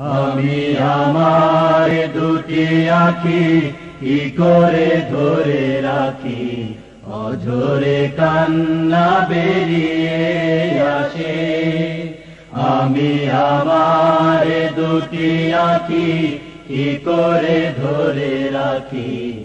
আমি আমার দুটি আখি, কি করে ধরে রাখি? অঝরে কান্না বেরিয়ে আসে। আমি আমার দুটি আখি, কি করে ধরে রাখি?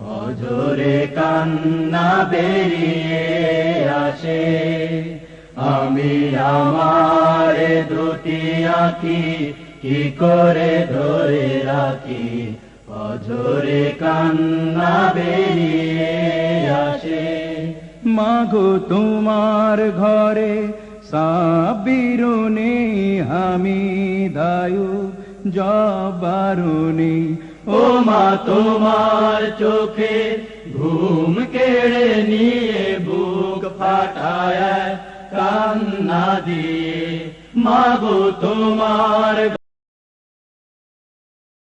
অজরে কান্না বেরিয়ে আসে। আমি আমার দুটি আখি কি করে ধরে রাখি? অজরে কান্না বেরিয়ে আসে। মাগো তোমার ঘরে সাবিরুনি আমি দায়ু জবারুনি। ও মা, তোমার চোখে ঘুম কেড়ে নিয়ে বুক ফাটায় কান্না দিয়ে। মাগো তোমার